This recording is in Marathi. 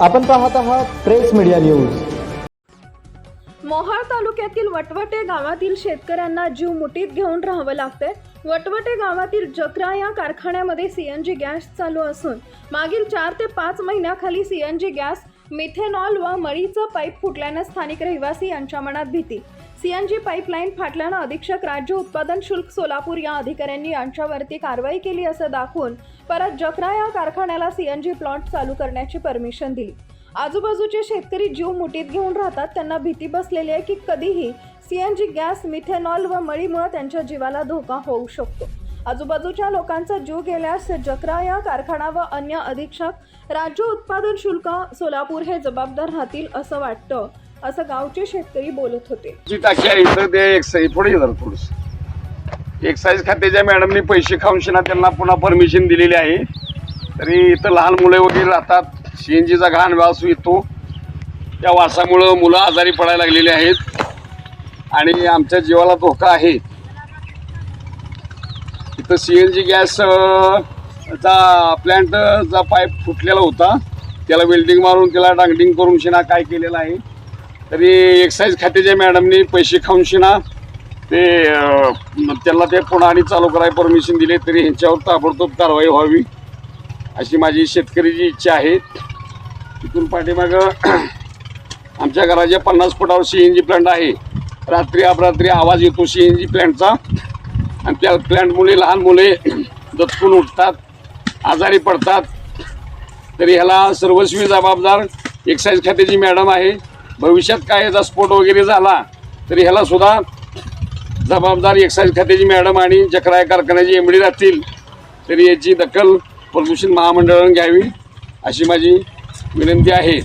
आपण पाहत आहात प्रेस मीडिया न्यूज. मोहाळ तालुक्यातील वटवटे गावातील शेतकऱ्यांना जीव मुठीत घेऊन राहावं लागतंय. वटवटे गावातील जकरा या कारखान्यामध्ये सीएनजी गॅस चालू असून मागील चार ते पाच महिन्याखाली सीएनजी गॅस मिथेनॉल व मळीचं पाईप फुटल्यानं स्थानिक रहिवासी यांच्या मनात भीती. सीएनजी पाईपलाईन फाटल्यानं अधीक्षक राज्य उत्पादन शुल्क सोलापूर या अधिकाऱ्यांनी यांच्यावरती कारवाई केली असं दाखवून परत जकरा या कारखान्याला सीएनजी प्लॉट चालू करण्याची परमिशन दिली. आजूबाजूचे शेतकरी जीव मुठीत घेऊन राहतात त्यांना भीती बसलेली आहे की कधीही सीएनजी गॅस मिथेनॉल व मळीमुळे त्यांच्या जीवाला धोका होऊ शकतो. आजूबाजूच्या लोकांचा जीव गेल्यास जकरा या कारखाना व अन्य अधीक्षक राज्य उत्पादन शुल्क सोलापूर हे जबाबदार राहतील असं वाटतं असं गावचे शेतकरी बोलत होते. जी टाकी आहे एक्साईज पुढे एक्साईज खात्याच्या मॅडमनी पैसे खाऊन शिना त्यांना पुन्हा परमिशन दिलेली आहे. तरी इथं लहान मुले वगैरे राहतात सीएनजीचा घाण वास येतो. त्या वासामुळं मुलं आजारी पडायला लागलेली आहेत. आणि आमच्या जीवाला धोका आहे. तिथं सी एन जी गॅसचा प्लॅन्टचा पाईप फुटलेला होता. त्याला वेल्डिंग मारून त्याला डांगडिंग करून शिना काय केलेलं आहे. तरी एक्साईज खात्याच्या मॅडमनी पैसे खाऊन शिना. ते त्याला त्यांना ते पुन्हा आणि चालू करायला परमिशन दिले तरी ह्यांच्यावर ताबडतोब कारवाई व्हावी अशी माझी शेतकरीची इच्छा आहे. तिथून पाठीमागं आमच्या घराच्या पन्नास फुटावर सी एन जी प्लँट आहे. रात्री अपरात्री आवाज येतो सी एन जी प्लॅन्टचा आणि त्या प्लॅन्टमुळे लहान मुले दचकून उठतात आजारी पडतात. तरी ह्याला सर्वस्वी जबाबदार एक्साईज खात्याची मॅडम आहे. भविष्यात काय याचा स्फोट वगैरे झाला तरी ह्याला सुद्धा जबाबदार एक्साईज खात्याची मॅडम आणि जकराय कारखान्याची एमडी राहतील. तरी याची दखल प्रदूषण महामंडळाने घ्यावी अशी माझी विनंती आहे.